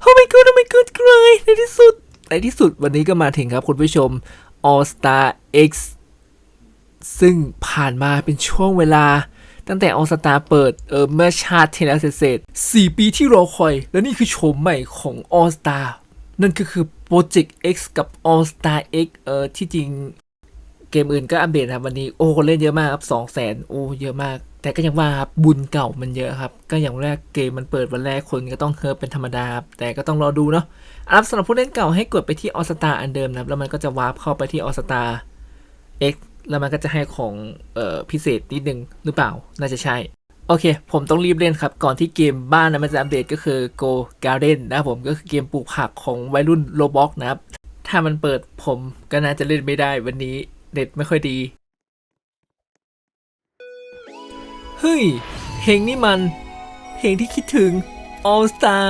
โอ้ my god โอ้ my god กรยในที่สุด ในที่สุดวันนี้ก็มาถึงครับคุณผู้ชม All Star X ซึ่งผ่านมาเป็นช่วงเวลา ตั้งแต่ All Star เปิดเออเมื่อชาติที่แล้วเสร็จๆ4ปีที่รอคอย และนี่คือโฉมใหม่ของ All Star นั่นก็คือ Project X กับ All Star X เออที่จริง เกมอื่นก็อัปเดตครับวันนี้โอ้คนเล่นเยอะมากครับสองแสนโอ้เยอะมาก แต่ก็ยังว่าครับบุญเก่ามันเยอะครับ ก็อย่างแรกเกมมันเปิดวันแรกคนก็ต้องเฮิร์ฟเป็นธรรมดาครับแต่ก็ต้องรอดูเนาะอันสำหรับผู้เล่นเก่าให้กดไปที่ออสตาอันเดิมนะครับแล้วมันก็จะวาร์ปเข้าไปที่ออสตา X แล้วมันก็จะให้ของเอ่อพิเศษนิดนึงหรือเปล่าน่าจะใช่โอเค ผมต้องรีบเล่นครับ ก่อนที่เกมบ้านนะมันจะอัปเดตก็คือ Go Garden นะครับผมก็คือเกมปลูกผักของวัยรุ่นโ b บ็อกนะครับ ถ้ามันเปิดผมก็น่าจะเล่นไม่ได้วันนี้ เน็ตไม่ค่อยดี เฮ้ย เพลงนี่มัน เพลงที่คิดถึง All Star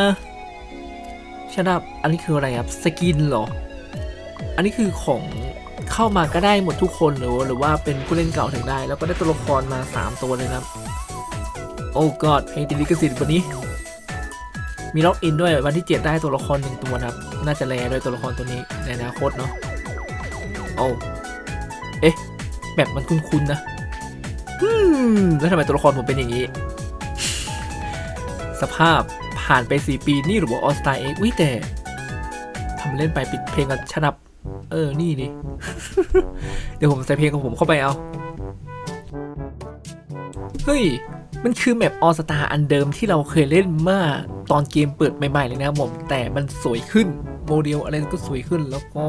ชดับ อันนี้คืออะไรครับ สกินเหรอ อันนี้คือของเข้ามาก็ได้หมดทุกคนหรือหรือว่าเป็นผู้เล่นเก่าถึงได้ แล้วก็ได้ตัวละครมา 3 ตัวเลยนะครับโอ้กอดเพลงติดลิขสิทธิ์วันนี้ มีล็อกอินด้วยวันที่ 7 ได้ตัวละครหนึ่งตัวนะครับ น่าจะแลด้วยตัวละครตัวนี้ในอนาคตเนาะ โอ้ เอ๊ะแบบมันคุ้นๆนะอืมแล้วทำไมตัวละครผมเป็นอย่างนี้ สภาพผ่านไป 4 ปีนี่หรือว่าออสตาเอ็กวิแต่ทำเล่นไปปิดเพลงกันชนับ เออ นี่ดิเดี๋ยวผมใส่เพลงของผมเข้าไปเอา เฮ้ย มันคือแมปออสตาอันเดิมที่เราเคยเล่นมื่อตอนเกมเปิดใหม่ๆเลยนะครับผม แต่มันสวยขึ้น โมเดลอะไรก็สวยขึ้นแล้วก็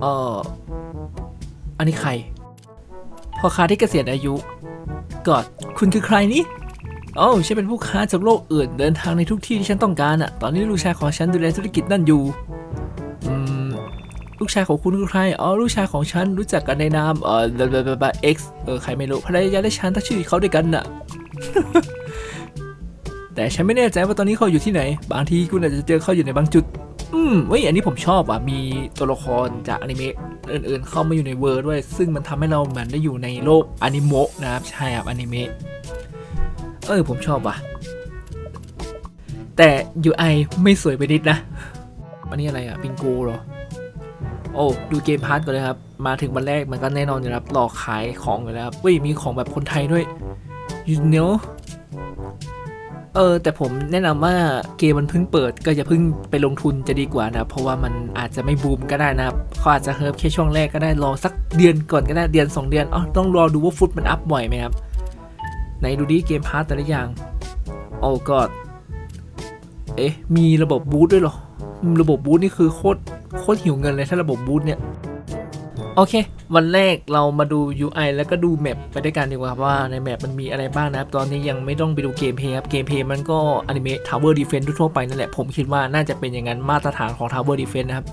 เออ อันนี้ใคร พ่อค้าที่เกษียณอายุกอดคุณคือใครนี่โอ้ฉันเป็นผู้ค้าจากโลกอื่น เดินทางในทุกที่ที่ฉันต้องการอะตอนนี้ลูกชายของฉันดูแลธุรกิจนั่นอยู่อืมลูกชายของคุณคือใครอ๋อลูกชายของฉันรู้จักกันในนามเออบบบบ X เออใครไม่รู้ภรรยาและฉันตั้งชื่อเขาด้วยกันน่ะ แต่ฉันไม่แน่ใจว่าตอนนี้เขาอยู่ที่ไหน บางทีคุณอาจจะเจอเขาอยู่ในบางจุด อืมเว้ยอันนี้ผมชอบอะ มีตัวละครจากอนิเมะอื่นๆ เข้ามาอยู่ในเวิร์ด้วย ซึ่งมันทำให้เราเหมือนได้อยู่ในโลกอนิโมะนะครับ ใช่ครับอนิเมะ เออผมชอบว่ะ แต่ UI ไม่สวยไปนิดนะ อันนี้อะไรอะ ปิงโกเหรอ โอ้ ดูเกมพาร์ทก่อนเลยครับ มาถึงวันแรกมันก็แน่นอนอยู่แล้วครับหลอกขายของอยู่แล้วเว้ยมีของแบบคนไทยด้วย you know เออแต่ผมแนะนำว่าเกมมันเพิ่งเปิดก็อย่าเพิ่งไปลงทุนจะดีกว่านะเพราะว่ามันอาจจะไม่บูมก็ได้นะครับเขาอาจจะเฮิร์ฟแค่ช่วงแรกก็ได้รอสักเดือนก่อนก็ได้เดือน 2 เดือนอ๋อต้องรอดูว่าฟุตมันอัพบ่อยไหมครับไหนดูดิเกมพาร์ทแต่ละอย่างโอ้ก็เอ๊ะมีระบบบูทด้วยหรอ ระบบบูทนี่คือโคตรโคตรหิวเงินเลยถ้าระบบบูทเนี่ย โอเค วันแรกเรามาดู UI แล้วก็ดูแมปไปด้วยกันดีกว่าครับว่าในแมปมันมีอะไรบ้างนะครับ ตอนนี้ยังไม่ต้องไปดูเกมเพลย์ครับ เกมเพลย์มันก็อนิเมะ Tower Defense ทั่วๆไปนั่นแหละ ผมคิดว่าน่าจะเป็นอย่างนั้นมาตรฐานของ Tower Defense นนะครับ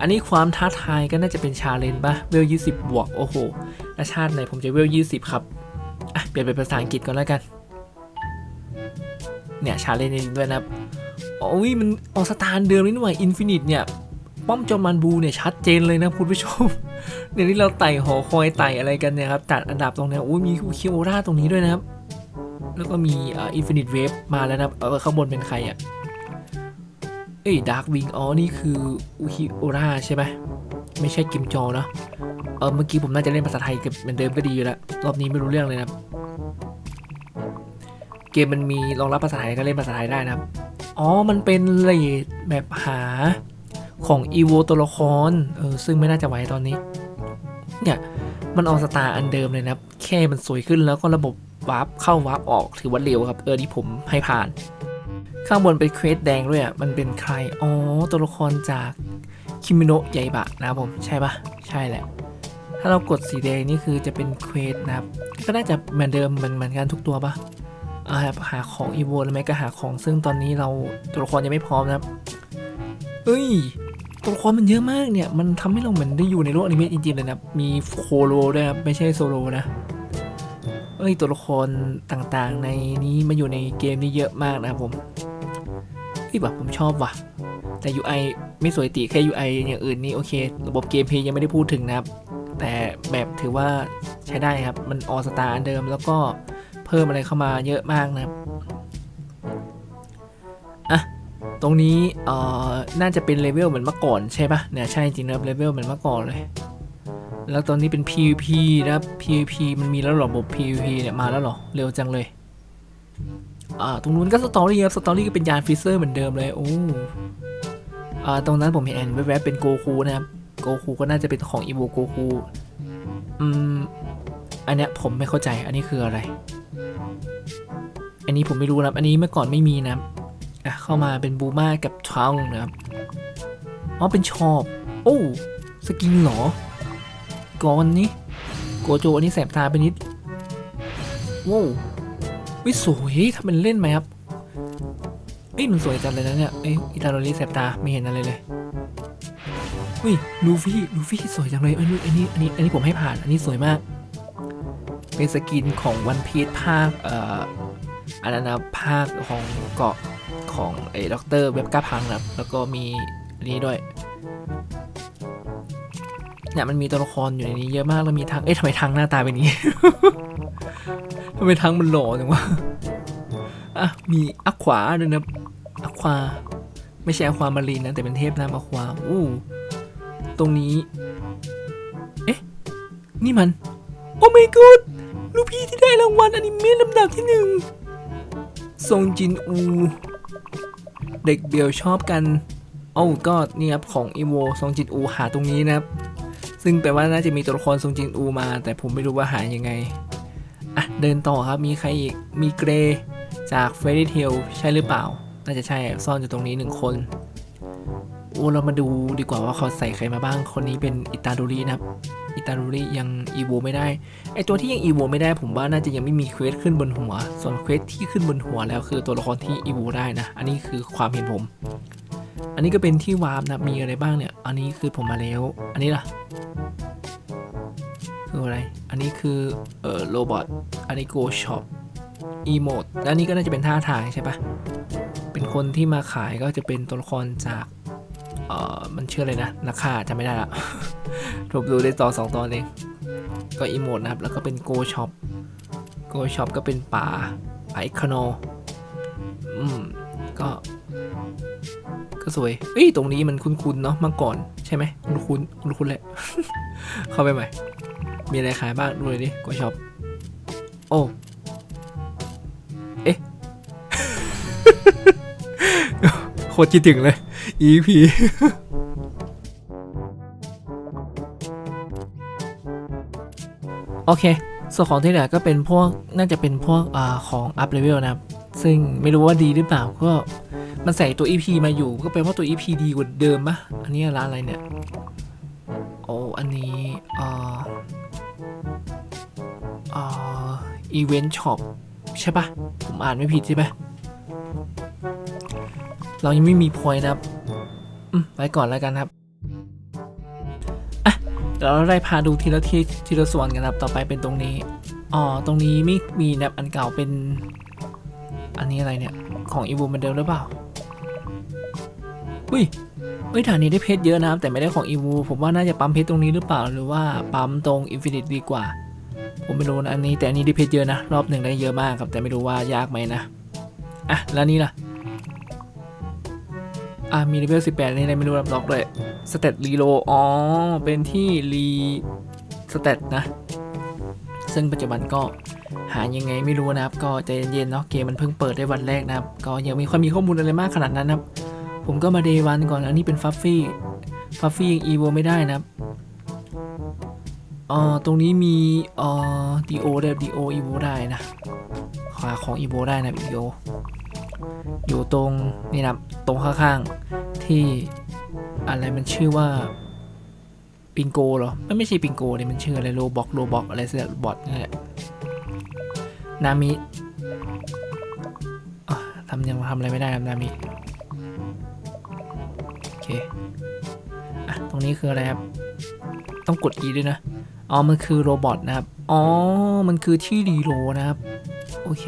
อันนี้ความท้าทายก็น่าจะเป็นชาเลนจ์ป่ะเวล20บวก โอ้โหแล้วชาติไหนผมจะเวล20ครับอะเปลี่ยนเป็นภาษาอังกฤษก่อนแล้วกัน เนี่ยชาเลนจ์ด้วยนะครับโอ้ยมันออกสตาร์เดิมนี่หน่อยอินฟินิตเนี่ย ป้อมจอมันบูเนี่ยชัดเจนเลยนะคุณผู้ชมเดี๋ยวนี้เราไต่หอคอยไต่อะไรกันเนี่ยครับจัดอันดับตรงนี้โอ้ยมีคิโอราตรงนี้ด้วยนะครับ แล้วก็มีอ่าอินฟินิตเวฟมาแล้วนะเออข้างบนเป็นใครอะเอ้ยดาร์กวิงอ๋อนี่คืออุคิโอราใช่ไหมไม่ใช่กิมจอเนาะเออเมื่อกี้ผมน่าจะเล่นภาษาไทยกับเหมือนเดิมก็ดีอยู่แล้วรอบนี้ไม่รู้เรื่องเลยนะเกมมันมีรองรับภาษาไทยก็เล่นภาษาไทยได้นะครับอ๋อมันเป็นเลดแบบหา ของอีโวตัวละครเออซึ่งไม่น่าจะไหวตอนนี้ เนี่ยมันออสตาอันเดิมเลยนะแค่มันสวยขึ้นแล้วก็ระบบวาร์ปเข้าวาร์ปออกถือว่าเร็วครับ เออที่ผมให้ผ่าน ข้างบนเป็นเควสแดงด้วยอะมันเป็นใคร อ๋อ ตัวละครจากคิมิโนะยายบะนะผมใช่ปะใช่แหละ ถ้าเรากดสีแดงนี่คือจะเป็นเควสนะครับ ก็น่าจะเหมือนเดิมเหมือนเหมือนกันทุกตัวปะอ่าหาของอีโวแล้วไหมก็หาของซึ่งตอนนี้เราตัวละครยังไม่พร้อมนะครับ เอ้ย ตัวละครมันเยอะมากเนี่ย มันทำให้เราเหมือนได้อยู่ในโลกอนิเมะจริงๆเลยนะมีโคโลด้วยครับไม่ใช่โซโลนะเอ้ยตัวละครต่างๆ ในนี้มาอยู่ในเกมนี้เยอะมากนะครับผมที่แบบผมชอบว่ะ แต่ UI ไม่สวยติแค่ UI อย่างอื่นนี่โอเค ระบบเกมเพย์ยังไม่ได้พูดถึงนะครับ แต่แบบถือว่าใช้ได้ครับ มันออสตาอันเดิมแล้วก็เพิ่มอะไรเข้ามาเยอะมากนะครับ รงนี้เอ่อน่าจะเป็นเลเวลเหมือนเมื่อก่อนใช่ปะเนี่ยใช่จริงนะครับเลเวลเหมือนเมื่อก่อนเลย แล้วตอนนี้เป็น PVP นะครับ PVP มันมีแล้วหรอบบ PVP เนี่ยมาแล้วหรอเร็วจังเลยอ่าตรงนู้นก็สตอรี่ครับสตอรี่ก็เป็นยานฟิเซอร์เหมือนเดิมเลยโอ้อ่าตรงนั้นผมเห็นแอนแวบๆเป็นโกคูนะครับโกคูก็น่าจะเป็นของอีโวโกคูอืมอันเนี้ยผมไม่เข้าใจอันนี้คืออะไร อันนี้ผมไม่รู้นะอันนี้เมื่อก่อนไม่มีนะ อะเข้ามาเป็นบูมากับทรังนะครับอ๋อเป็นชอบ โอ้สกินเหรอก่อนนี้โกโจอันนี้แสบตาไปนิดว้าววิสวยทำเป็นเล่นไหมครับเอ้ยมันสวยจังเลยนะเนี่ยเอ้ยอิตาโดริแสบตาไม่เห็นอะไรเลยวิลูฟี่ลูฟี่สวยจังเลยเอ้ยอันนี้อันนี้อันนี้ผมให้ผ่าน อันนี้สวยมาก เป็นสกินของวันพีชภาคเอ่ออันนั้นนะภาคของเกาะ ของไอ้ด็อกเตอร์เว็บก้าพังครับ แล้วก็มีนี้ด้วยเนี่ยมันมีตัวละครอยู่ในนี้เยอะมาก แล้วมีทาง เอ๊ะทำไมทางหน้าตาเป็นนี้ ทำไมทางมันหล่อจังวะ อะ มีอัควาด้วยนะอัควา ไม่ใช่อความารีนนะ แต่เป็นเทพน้ำอควา อู้ ตรงนี้ เอ๊ะ นี่มัน โอ้ my god ลูกพี่ที่ได้รางวัลอนิเมะลำดับที่หนึ่งซงจินอู เด็กเบียวชอบกันโอ้ก็นี่ครับของอีโวซงจินอูหาตรงนี้นะครับ ซึ่งแปลว่าน่าจะมีตัวละครทรงจินอูมา แต่ผมไม่รู้ว่าหายังไงอะเดินต่อครับมีใครอีกมีเกรจากเฟรดี้เทลใช่หรือเปล่า น่าจะใช่ซ่อนอยู่ตรงนี้หนึ่งคน เรามาดูดีกว่าว่าเขาใส่ใครมาบ้าง คนนี้เป็นอิตาโดรินะครับ อิตาโดริยังอีโวไม่ได้ ไอตัวที่ยังอีโวไม่ได้ ผมว่าน่าจะยังไม่มีเควสขึ้นบนหัว ส่วนเควสที่ขึ้นบนหัวแล้วคือตัวละครที่อีโวได้นะ อันนี้คือความเห็นผม อันนี้ก็เป็นที่วาร์ปนะ มีอะไรบ้างเนี่ย อันนี้คือผมมาแล้ว อันนี้ล่ะ คืออะไร อันนี้คือเอ่อโรบอท อันนี้โกช็อป อีโมดและอันนี้ก็น่าจะเป็นท่าทางใช่ปะเป็นคนที่มาขายก็จะเป็นตัวละครจาก เออมันชื่ออะไรนะนักฆ่าจำไม่ได้ละผมดูได้ตอนสองตอนเองก็อีโมดนะครับ แล้วก็เป็นโกช็อปโกช็อปก็เป็นป่าไอคอนออืมก็ ก็สวยเอ้ยตรงนี้มันคุ้นๆเนาะเมื่อก่อน ใช่ไหมคุ้นๆคุ้นๆแหละ เข้าไปใหม่ มีอะไรขายบ้างดูเลยดิโกช็อปโอ้เอ๊ะโคตรคิดถึงเลย EP โอเค ส่วนของที่เหลือก็เป็นพวกน่าจะเป็นพวกอของอัพเลเวลนะครับ ซึ่งไม่รู้ว่าดีหรือเปล่าก็มันใส่ตัว EP มาอยู่ ก็แปลว่าตัว EP ดีกว่าเดิมปะอันนี้ร้านอะไรเนี่ย โอ้อันนี้อ่าอ่าอีเวนต์ช็อปใช่ปะผมอ่านไม่ผิดใช่ปะเรายังไม่มีพอยนะครับ ไว้ก่อนแล้วกันครับอะเราได้พาดูทีละทีทีละส่วนกันครับต่อไปเป็นตรงนี้อ๋อตรงนี้ไม่มีแนบอันเก่าเป็น อันนี้อะไรเนี่ย ของอีวูเหมือนเดิมหรือเปล่าอุ้ยเอ้ยฐานนี้ได้เพชรเยอะนะครับแต่ไม่ได้ของอีวูผมว่าน่าจะปั๊มเพชรตรงนี้หรือเปล่าหรือว่าปั๊มตรงอินฟินิตดีกว่า ผมไม่รู้นะอันนี้แต่อันนี้ได้เพชรเยอะนะ รอบหนึ่งได้เยอะมากครับแต่ไม่รู้ว่ายากไหมนะอะแล้วนี่ล่ะ อะมีเลเวล18นี่อะไรไม่รู้รับล็อกเลยสเตตรีโลอ๋อ เป็นที่รีสเตตนะ ซึ่งปัจจุบันก็หายังไงไม่รู้นะครับ ก็ใจเย็นๆเนาะเกมมันเพิ่งเปิดได้วันแรกนะครับ ก็ยังไม่ค่อยมีข้อมูลอะไรมากขนาดนั้นนะครับ ผมก็มาเดย์วันก่อนอันนี้เป็นฟัฟฟี่ฟัฟฟี่ยังอีโวไม่ได้นะครับอ่อตรงนี้มีเอ่อดีโอได้ดีโออีโวได้นะหาของอีโวได้นะดีโอ อยู่ตรงนี่นะตรงข้างๆที่อะไรมันชื่อว่าปิงโกเหรอไม่ไม่ใช่ปิงโกเนี่ยมันชื่ออะไรโลบ็อกโลบ็อกอะไรสักบอทนี่แหละนามิทำยังทำอะไรไม่ได้ครับนามิโอเคอะตรงนี้คืออะไรครับ ต้องกด E ด้วยนะ อ๋อ มันคือโรบอทนะครับ อ๋อ มันคือที่รีโหลดนะครับ โอเค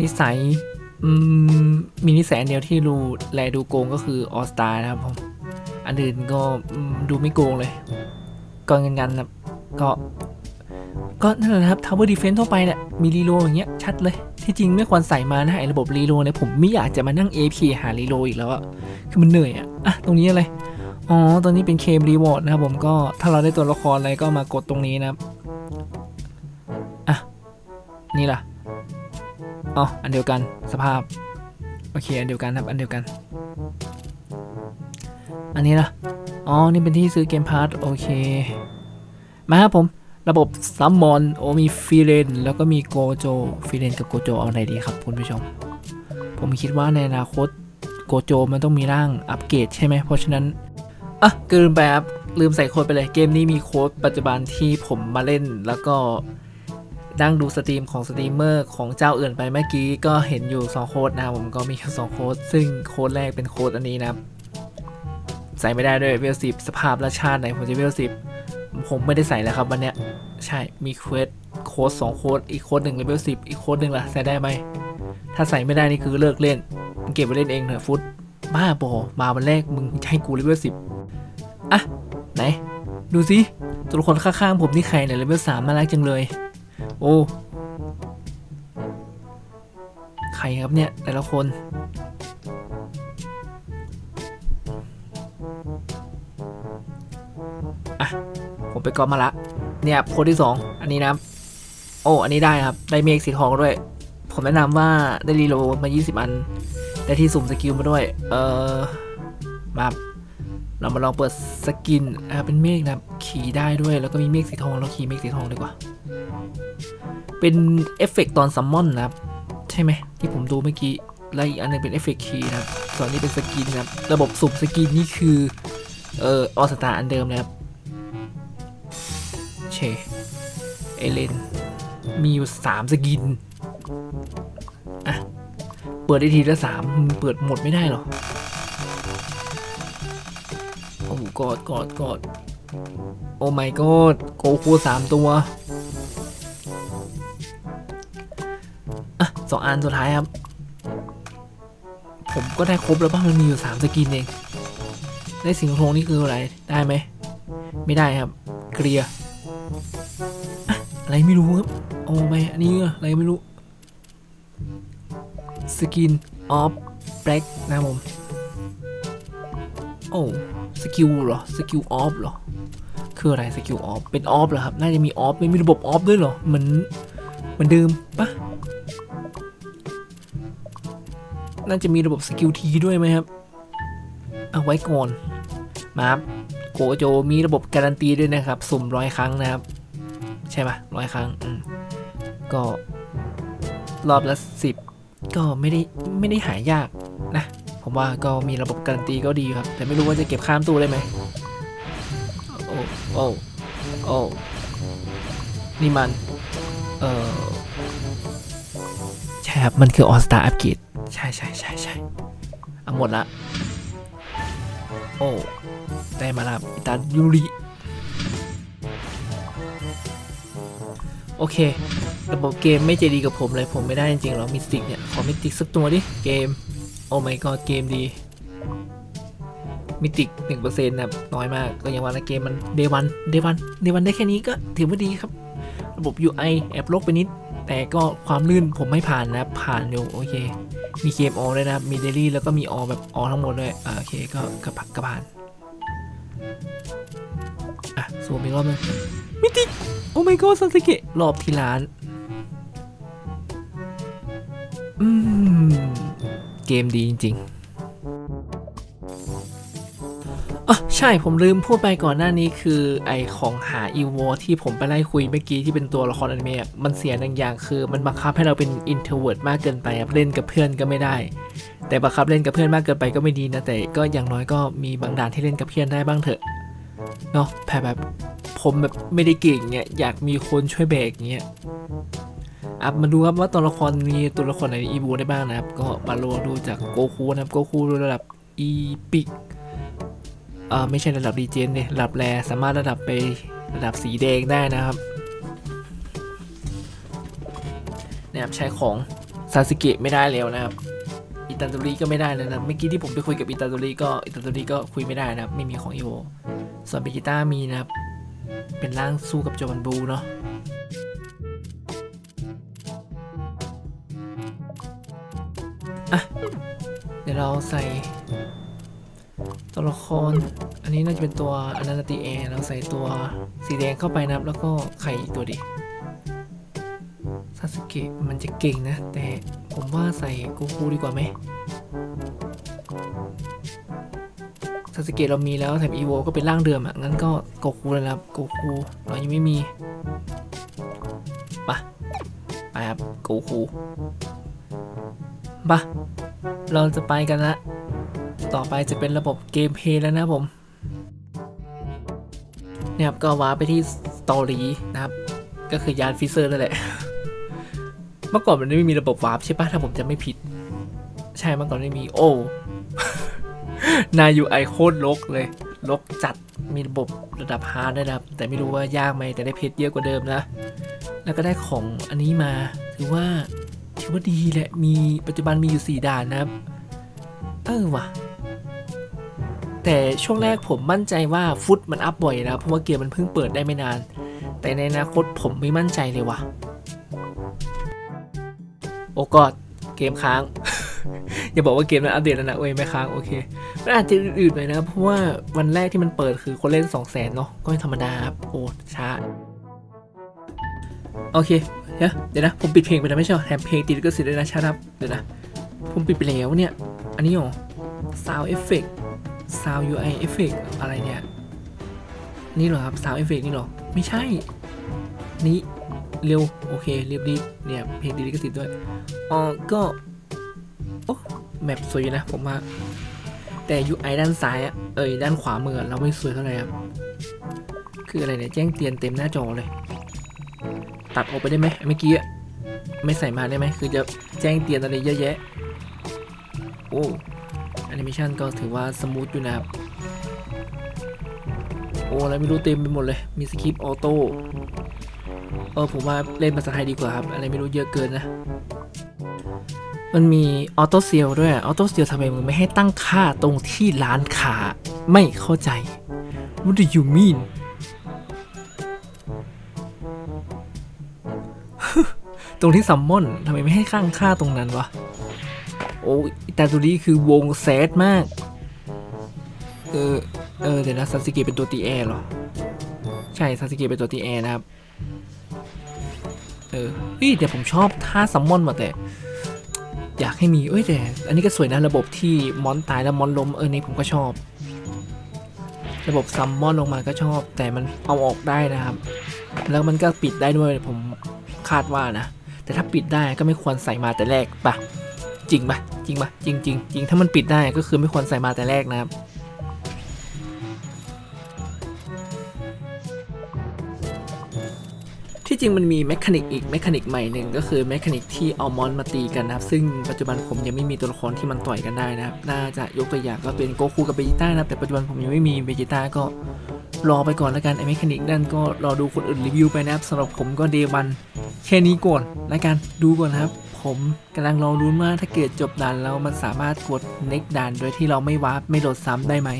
นิสัย มีนิสัยอันเดียวที่รูแลดูโกงก็คือออสตานะครับผม อันอื่นก็ดูไม่โกงเลยก็เงินกันนะก็ ก็นั่นแหละครับ Tower Defense ทั่วไปเนี่ยมีรีโลอย่างเงี้ยชัดเลย ที่จริงไม่ควรใส่มานะไอระบบรีโลเนี่ยผมไม่อยากจะมานั่ง AP หารีโลอีกแล้วอะคือมันเหนื่อยอะอะตรงนี้อะไร อ๋อตอนนี้เป็นเคมรีวอร์ดนะครับผมก็ถ้าเราได้ตัวละครอะไรก็มากดตรงนี้นะครับ อะ นี่ล่ะ อ๋ออันเดียวกันสภาพ โอเค อันเดียวกันครับ อันเดียวกัน อันนี้ล่ะอ๋อ นี่เป็นที่ซื้อเกมพาร์ทโอเค มาครับผม ระบบซัมมอน โอมีฟิเรน แล้วก็มีโกโจฟิเรนกับโกโจ เอาไหนดีครับคุณผู้ชม ผมคิดว่าในอนาคตโกโจมันต้องมีร่างอัปเกรดใช่ไหม เพราะฉะนั้น อะ เกินไปครับลืมใส่โค้ดไปเลย เกมนี้มีโค้ดปัจจุบันที่ผมมาเล่นแล้วก็ นั่งดูสตรีมของสตรีมเมอร์ของเจ้าอื่นไปเมื่อกี้ก็เห็นอยู่ 2 โค้ดนะครับผมก็มีแค่2โค้ดซึ่งโค้ดแรกเป็นโค้ดอันนี้นะครับใส่ไม่ได้ด้วยเวลสิบสภาพและชาติไหนผมจะเวลสิบผมไม่ได้ใส่แล้วครับวันเนี้ยใช่มีเควสโค้ดสองโค้ดอีกโค้ดหนึ่งเลเวลสิบอีกโค้ดหนึ่งล่ะใส่ได้ไหมถ้าใส่ไม่ได้นี่คือเลิกเล่น เก็บไปเล่นเองเถอะฟุตบ้าบอมาวันแรกมึงให้กูเลเวลสิบอะไหน ดูสิตัวละครข้างๆผมนี่ใครเนี่ยเลเวลสามน่ารักจังเลย โอ้ ใครครับเนี่ย แต่ละคน อะ ผมไปกอมาละ เนี่ยโคดที่สองอันนี้นะโอ้ อันนี้ได้ครับ ได้เมฆสีทองด้วย ผมแนะนำว่าได้รีโลมา 20 อัน ได้ที่สุ่มสกิลมาด้วย เออมาเรามาลองเปิดสกิน อ่า เป็นเมฆนะ ขี่ได้ด้วย แล้วก็มีเมฆสีทอง เราขี่เมฆสีทองดีกว่า เป็นเอฟเฟกต์ตอนซัมมอนนะครับ ใช่ไหมที่ผมดูเมื่อกี้ แล้วอีกอันหนึงเป็นเอฟเฟกต์คีนะครับ ส่วนนี้เป็นสกินนะครับ ระบบสุ่มสกินนี่คือ เอ่อออสตาอันเดิมนะครับเชเอเลน มีอยู่สามสกิน อะ เปิดได้ทีละสามเปิดหมดไม่ได้หรอ โอ้โหกอดกอดกอดโอ้ my god โกคูสามตัว สองอันสุดท้ายครับ ผมก็ได้ครบแล้วป่ะมันมีอยู่สามสกินเองได้สิงโครงนี่คืออะไรได้ไหมไม่ได้ครับเกลียอะไรไม่รู้ครับโอ้ไม่อันนี้อะไรไม่รู้สกินออฟแบล็กนะครับผมโอ้สกิลเหรอสกิลออฟเหรอคืออะไรสกิลออฟเป็นออฟเหรอครับ น่าจะมีออฟไม่มีระบบออฟด้วยเหรอเหมือนเหมือนเดิมปะ น่าจะมีระบบสกิลทีด้วยไหมครับ เอาไว้ก่อน มาครับโกโจมีระบบการันตีด้วยนะครับ สุ่มร้อยครั้งนะครับ ใช่ปะร้อยครั้งก็รอบละสิบก็ไม่ได้ไม่ได้หายากนะ ผมว่าก็มีระบบการันตีก็ดีครับ แต่ไม่รู้ว่าจะเก็บข้ามตู้ได้ไหมโอ้โอ้โอ้นี่มัน เออใช่ครับ มันคือออสตาอัปเกรด ใช่ใช่ใช่ใช่เอาหมดละ โอ้ ได้มาแล้วครับอิตายูริ โอเค ระบบเกมไม่ใจดีกับผมเลย ผมไม่ได้จริงๆหรอมิสติกเนี่ย ขอมิสติกสักตัวดิ เกม โอ้ my god เกมดีมิติกหนึ่งเปอร์เซ็นต์นะน้อยมาก ก็ยังว่านะเกมมันเดวันเดวันเดวันได้แค่นี้ก็ถือว่าดีครับ ระบบ UI แอบลกไปนิด แต่ก็ความลื่นผมไม่ผ่านนะ ผ่านอยู่โอเค มีเกมออด้วยนะครับ มีเดลี่แล้วก็มีออแบบออทั้งหมดเลยโอเคก็กระผักกระผ่านอะสูมอีกรอบนึงมิติโอ้ my god ซันสเกะรอบที่ร้าน อืม เกมดีจริง ๆ อ๋อใช่ผมลืมพูดไปก่อนหน้านี้คือไอของหาอีโวที่ผมไปไล่คุยเมื่อกี้ที่เป็นตัวละครอนิเมะมันเสียหนึ่งอย่างคือมันบังคับให้เราเป็นอินเทอร์เวิร์ดมากเกินไปเล่นกับเพื่อนก็ไม่ได้ แต่บังคับเล่นกับเพื่อนมากเกินไปก็ไม่ดีนะแต่ก็อย่างน้อยก็มีบางด่านที่เล่นกับเพื่อนได้บ้างเถอะเนาะแพ้แบบผมแบบไม่ได้เก่งเนี่ยอยากมีคนช่วยแบกเงี้ยอะมาดูครับว่าตัวละครมีตัวละครไหนอีบูได้บ้างนะครับ ก็มาลองดูจากโกคูนะครับโกคูระดับอีพิก เออไม่ใช่ระดับดีเจนเนี่ยระดับแรสามารถระดับไประดับสีแดงได้นะครับนะครับใช้ของซาสึเกะไม่ได้แล้วนะครับอิตาลีก็ไม่ได้แล้วนะเมื่อกี้ที่ผมไปคุยกับอิตาลีก็อิตาลีก็คุยไม่ได้นะครับ ไม่มีของอีโวส่วนเบจิต้ามีนะครับ เป็นร่างสู้กับโจมันบูเนาะอะเดี๋ยวเราใส่ ตัวละคร อันนี้น่าจะเป็นตัวอนาติเอร์เราใส่ตัวสีแดงเข้าไปนะครับ แล้วก็ไข่อีตัวดิซาสึเกะมันจะเก่งนะ แต่ผมว่าใส่โกคูดีกว่าไหมซาสึเกะเรามีแล้วแถมอีโวก็เป็นร่างเดิมอะ งั้นก็โกคูเลยนะครับโกคูเรายังไม่มีไปะไปครับโกคูปะเราจะไปกันละ ต่อไปจะเป็นระบบเกมเพลย์แล้วนะผมเนี่ยครับก็ว้าร์ปไปที่สตอรี่นะครับ ก็คือยานฟิเซอร์นั่นแหละ เมื่อก่อนมันไม่มีระบบวาร์ปใช่ปะถ้าผมจะไม่ผิด ใช่เมื่อก่อนไม่มีโอ้นายูไอโคตรลกเลยลกจัดมีระบบระดับฮาร์ดนะครับ แต่ไม่รู้ว่ายากไหมแต่ได้เพชรเยอะกว่าเดิมนะ แล้วก็ได้ของอันนี้มาถือว่าถือว่าดีแหละมีปัจจุบันมีอยู่ 4 ด่านนะครับ เออว่ะ แต่ช่วงแรกผมมั่นใจว่าฟุตมันอัพบ่อยนะเพราะว่าเกมมันเพิ่งเปิดได้ไม่นาน แต่ในอนาคตผมไม่มั่นใจเลยว่ะ โอ้กอดเกมค้าง อย่าบอกว่าเกมนั้นอัปเดตแล้วนะเว้ยไม่ค้างโอเคมันอาจจะอื่นๆหน่อยนะ เพราะว่าวันแรกที่มันเปิดคือคนเล่น 2 0 0แสนเนาะก็ไม่ธรรมดาครับโอ้ช้าโอเคเดี๋ยวเดี๋ยวนะผมปิดเพลงไปแล้วไม่ใช่เหรอแถมเพลงติดก็สิทธิ์ด้วยนะชาดับเดี๋ยวนะผมปิดไปแล้วเนี่ย อันนี้เหรอ sound effect sound UI effect อะไรเนี่ย นี่เหรอครับ sound effect นี่เหรอ ไม่ใช่ นี่เร็ว โอเค เรียบรีบเนี่ยเพลงดีลิขสิทธิ์ด้วยอ๋อก็โอ้แมปสวยนะผมว่า แต่ UI ด้านซ้ายอะเอ้ยด้านขวามือเราไม่สวยเท่าไหร่ครับ คืออะไรเนี่ยแจ้งเตือนเต็มหน้าจอเลย ตัดออกไปได้ไหมเมื่อกี้ไม่ใส่มาได้ไหมคือจะแจ้งเตือนอะไรเยอะแยะ โอ้ แอนิเมชันก็ถือว่าสมูทอยู่นะครับ โอ้อะไรไม่รู้เต็มไปหมดเลย มีสคริปต์ออโต้เออผมว่าเล่นภาษาไทยดีกว่าครับ อะไรไม่รู้เยอะเกินนะ มันมีออโต้เซียลด้วยออโต้เซียลทำไมมึงไม่ให้ตั้งค่าตรงที่ร้านค้าไม่เข้าใจ What do you mean ตรงที่ซัมมอนทำไมไม่ให้ข้างค่าตรงนั้นวะ โอ้ยแต่ตัวนี้คือวงแซดมาก เออ เออ เดี๋ยวนะซาสึเกะเป็นตัวตีแอร์เหรอ ใช่ซาสึเกะเป็นตัวตีแอร์นะครับ เออเฮ้ยเดี๋ยวผมชอบท่าซัมมอนว่ะแต่ อยากให้มี เอ้ยแต่ อันนี้ก็สวยนะระบบที่มอนตายแล้วมอนล้มเออนี่ผมก็ชอบ ระบบซัมมอนลงมาก็ชอบ แต่มันเอาออกได้นะครับ แล้วมันก็ปิดได้ด้วยผมคาดว่านะ แต่ถ้าปิดได้ก็ไม่ควรใส่มาแต่แรกปะ จริงปะจริงปะจริงจริงจริงถ้ามันปิดได้ก็คือไม่ควรใส่มาแต่แรกนะครับที่จริงมันมีแมคานิกอีกแมคานิกใหม่หนึ่งก็คือแมคานิกที่เอามอนมาตีกันนะครับ ซึ่งปัจจุบันผมยังไม่มีตัวละครที่มันต่อยกันได้นะครับ น่าจะยกตัวอย่างก็เป็นโกคูกับเบจิต้านะครับแต่ปัจจุบันผมยังไม่มีเบจิต้าก็รอไปก่อนแล้วกันไอ้แมคานิกนั่นก็รอดูคนอื่นรีวิวไปนะครับสำหรับผมก็เดวันแค่นี้ก่อนแล้วกันดูก่อนนะครับ ผมกำลังรอรุ้นว่าถ้าเกิดจบด่านแล้วมันสามารถกด next ด่านโดยที่เราไม่วาร์ปไม่โหลดซ้ำได้ไหม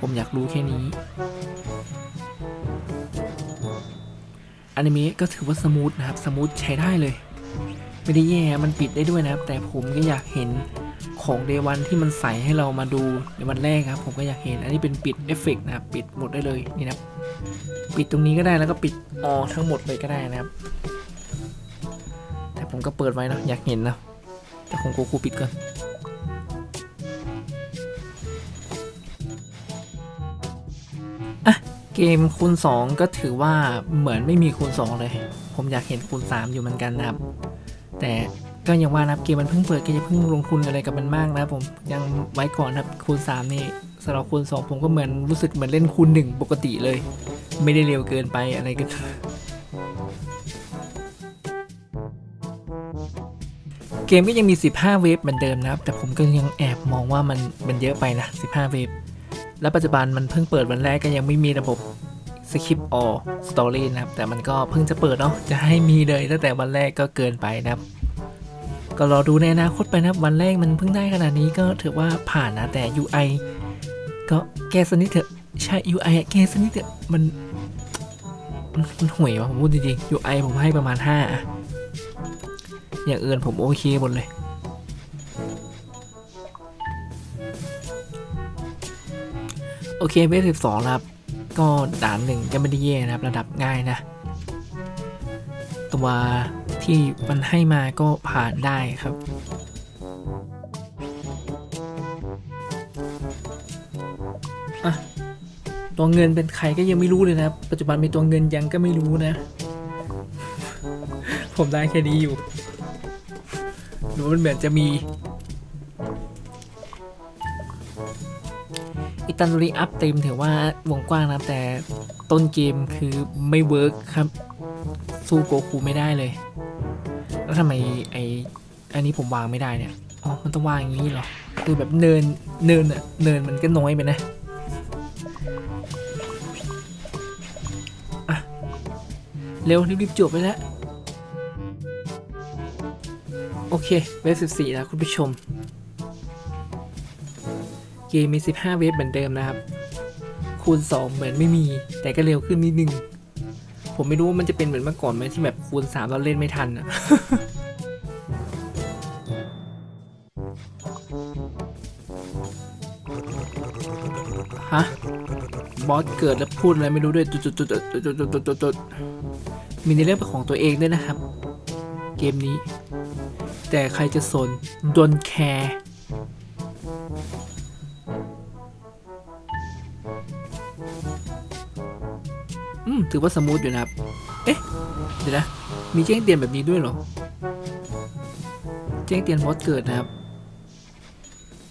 ผมอยากรู้แค่นี้อนิเมะก็ถือว่าสมูทนะครับ สมูทใช้ได้เลย ไม่ได้แย่มันปิดได้ด้วยนะครับ แต่ผมก็อยากเห็นของเดวันที่มันใส่ให้เรามาดูในวันแรกครับ ผมก็อยากเห็น อันนี้เป็นปิดเอฟเฟกต์นะครับ ปิดหมดได้เลยนี่นะครับ ปิดตรงนี้ก็ได้แล้วก็ปิดออทั้งหมดเลยก็ได้นะครับ ผมก็เปิดไว้นะ อยากเห็นนะ แต่ของโกคูปิดก่อนอะเกมคูณ 2 ก็ถือว่าเหมือนไม่มีคูณ 2 เลย ผมอยากเห็นคูณ 3 อยู่เหมือนกันนะครับ แต่ก็ยังว่านะเกมมันเพิ่งเปิดก็อย่าเพิ่งลงทุนอะไรกับมันมากนะผมยังไว้ก่อนนะครับคูณ 3 นี่สำหรับคูณ 2 ผมก็เหมือนรู้สึกเหมือนเล่นคูณ 1 ปกติเลย ไม่ได้เร็วเกินไปอะไรกัน เกมก็ยังมี 15 เวฟเหมือนเดิมนะครับ แต่ผมก็ยังแอบมองว่ามันมันเยอะไปนะ 15 เวฟ และปัจจุบันมันเพิ่งเปิดวันแรกก็ยังไม่มีระบบสคริปต์ออสตอรี่นะครับ แต่มันก็เพิ่งจะเปิดเนาะ จะให้มีเลยตั้งแต่วันแรกก็เกินไปนะครับ ก็รอดูในอนาคตไปนะครับ วันแรกมันเพิ่งได้ขนาดนี้ก็ถือว่าผ่านนะ แต่ UI ก็แก้สนิดเถอะ ใช่ UI แก้สนิดเถอะ มัน มันห่วยวะผมพูดจริงๆ UI ผมให้ประมาณ 5 อย่างอื่นผมโอเคหมดเลย โอเคเบสสิบสองครับ ก็ด่านหนึ่งก็ไม่ได้แย่นะครับ ระดับง่ายนะ ตัวที่มันให้มาก็ผ่านได้ครับอะตัวเงินเป็นใครก็ยังไม่รู้เลยนะปัจจุบันมีตัวเงินยังก็ไม่รู้นะ ผมได้แค่นี้อยู่ มันเหมือนจะมีอิตันรีอัพเต็มถือว่าวงกว้างนะแต่ต้นเกมคือไม่เวิร์กครับ สู้โกคูไม่ได้เลย แล้วทำไมไออันนี้ผมวางไม่ได้เนี่ยอ๋อมันต้องวางอย่างนี้เหรอคือแบบเนินเนินอะเนินมันก็น้อยไปนะอะเร็วรีบๆจบไปแล้ว โอเค เวสี่แล้วคุณผู้ชม เกมมีสิบห้าเวฟเหมือนเดิมนะครับ คูณสองเหมือนไม่มี แต่ก็เร็วขึ้นนิดนึง ผมไม่รู้ว่ามันจะเป็นเหมือนเมื่อก่อนไหมที่แบบคูณสามเราเล่นไม่ทันอะฮะ บอสเกิดแล้วพูดอะไรไม่รู้ด้วยจุดจุดจุดจุดจุดจุดจุดมีในเรื่องของตัวเองด้วยนะครับ เกมนี้ แต่ใครจะสนดนแคร์อืม ถือว่าสมูทอยู่นะครับ เอ๊ะ เดี๋ยวนะ มีแจ้งเตือนแบบนี้ด้วยเหรอ แจ้งเตือนบอสเกิดนะครับ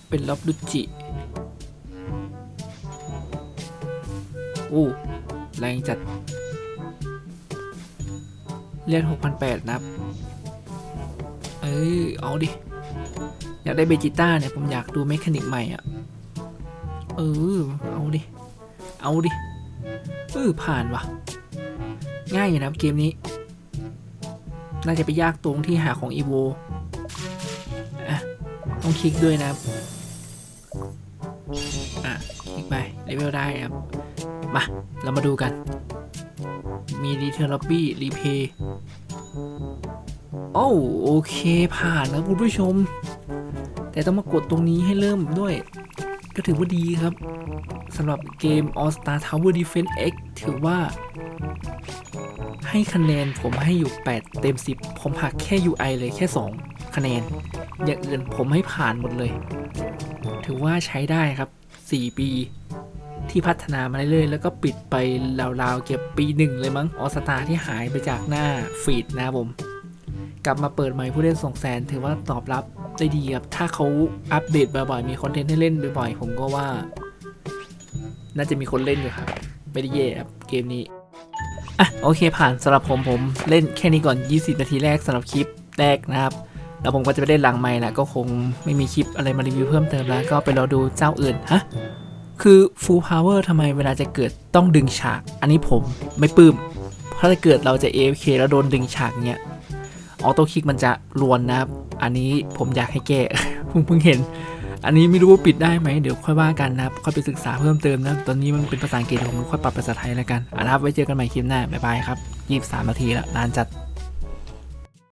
เป็นล็อบลุจิอู้แรงจัดเลือด6,800นับ อเอาดิ อยากได้เบจิต้าเนี่ยผมอยากดูเมคานิกใหม่อะ เออ เอาดิ เอาดิ เออ ผ่านว่ะ ง่ายอยู่นะเกมนี้ น่าจะไปยากตรงที่หาของอีโวอะ ต้องคลิกด้วยนะอะ คลิกไปเลเวลได้ครับ มา เรามาดูกัน มีรีเทอร์ล็อบบี้รีเพย์ โอ้โอเคผ่านครับคุณผู้ชม แต่ต้องมากดตรงนี้ให้เริ่มด้วย ก็ถือว่าดีครับสำหรับเกม All Star Tower Defense X ถือว่า ให้คะแนนผมให้อยู่ 8 เต็ม 10 ผมหักแค่ UI เลยแค่ 2 คะแนน อย่างอื่นผมให้ผ่านหมดเลย ถือว่าใช้ได้ครับ 4 ปีที่พัฒนามาเรื่อยๆ แล้วก็ปิดไปราวๆ เก็บปีหนึ่งเลยมั้งออสตาที่หายไปจากหน้าฟีดนะผม ลับมาเปิดใหม่ผู้เล่นสองแสนถือว่าตอบรับได้ดีครับ ถ้าเขาอัปเดตบ่อยๆ มีคอนเทนต์ให้เล่นบ่อยๆ ผมก็ว่า น่าจะมีคนเล่นอยู่ครับ ไม่ได้แย่ครับเกมนี้ อะโอเคผ่านสำหรับผมผมเล่นแค่นี้ก่อน 20 นาทีแรกสำหรับคลิปแรกนะครับ แล้วผมก็จะไปเล่นหลังใหม่แหละก็คงไม่มีคลิปอะไรมารีวิวเพิ่มเติมแล้ว ก็ไปรอดูเจ้าอื่นฮะคือ full power ทำไมเวลาจะเกิดต้องดึงฉาก อันนี้ผมไม่ปลื้มเพราะเกิดเราจะ AFK แล้วโดนดึงฉากเนี้ย ออโต้คลิกมันจะรวนนะครับ อันนี้ผมอยากให้แก้เพิ่งเพิ่งเห็น อันนี้ไม่รู้ว่าปิดได้ไหมเดี๋ยวค่อยว่ากันนะครับค่อยไปศึกษาเพิ่มเติมนะตอนนี้มันเป็นภาษาอังกฤษผมค่อยปรับภาษาไทยแล้วกันอะครับไว้เจอกันใหม่คลิปหน้าบ๊ายบายครับ23นาทีแล้วนานจัด